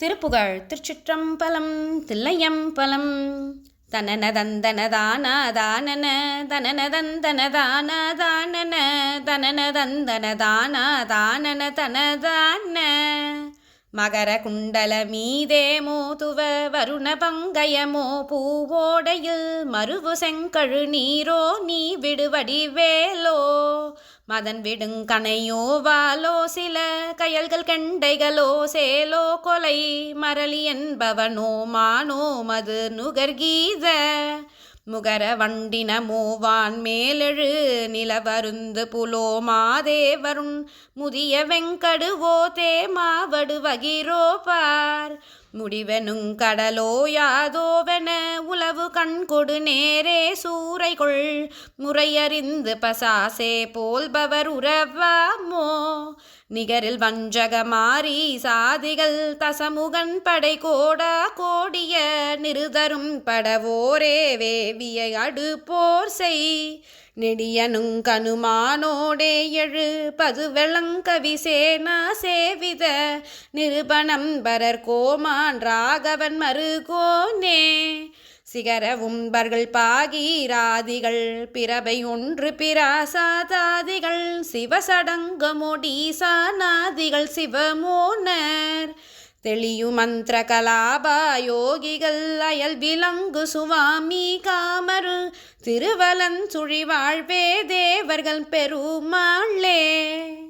திருப்புகழ் திருச்சிற்றம்பலம் தில்லையம்பலம். தனன தந்தன தான தானன தனன தந்தன தான தானன தனன தந்தன தான தானன தனதான. மகர குண்டல மீதே மோதுவ வருண பங்கயமோ பூவோடையில் மருவு செங்கழு நீரோ நீ விடுவடி வேலோ மதன் விடுங்கணையோ வாலோ சில கயல்கள் கெண்டைகளோ சேலோ கொலை மரளி என்பவனோ மானோ மது நுகர்கீத முகர வண்டினமோ வான் மேலெழு நிலவருந்து புலோ மாதேவருண் முதிய வெங்கடுவோ தேமாவடு வகிரோ பார். முடிவெனுங் கடலோ யாதோவென உளவு கண்கொடு நேரே சூறைகொள். முறையறிந்து பசாசே போல்பவர் உறவாமோ நிகரில் வஞ்சக மாறி சாதிகள் தசமுகன் படை கோடா கோடிய நிருதரும் படவோரே வேவிய அடுப்போர் செய். நெடியனுங் கனுமானோடே எழு பதுவெளங்கவி சேனா சேவி நிருபணம் பரர் கோமான் ராகவன் மருகோனே சிகரவும் பர்கள் பாகீராதிகள் பிறவை ஒன்று பிராசாதாதிகள் சிவசடங்கமொடீசானாதிகள் சிவமோனர். தெளியு மந்திர கலாபாயோகிகள் அயல் விலங்கு சுவாமி காமரு திருவலன் சுழிவாழ்வே தேவர்கள் பெருமாளே.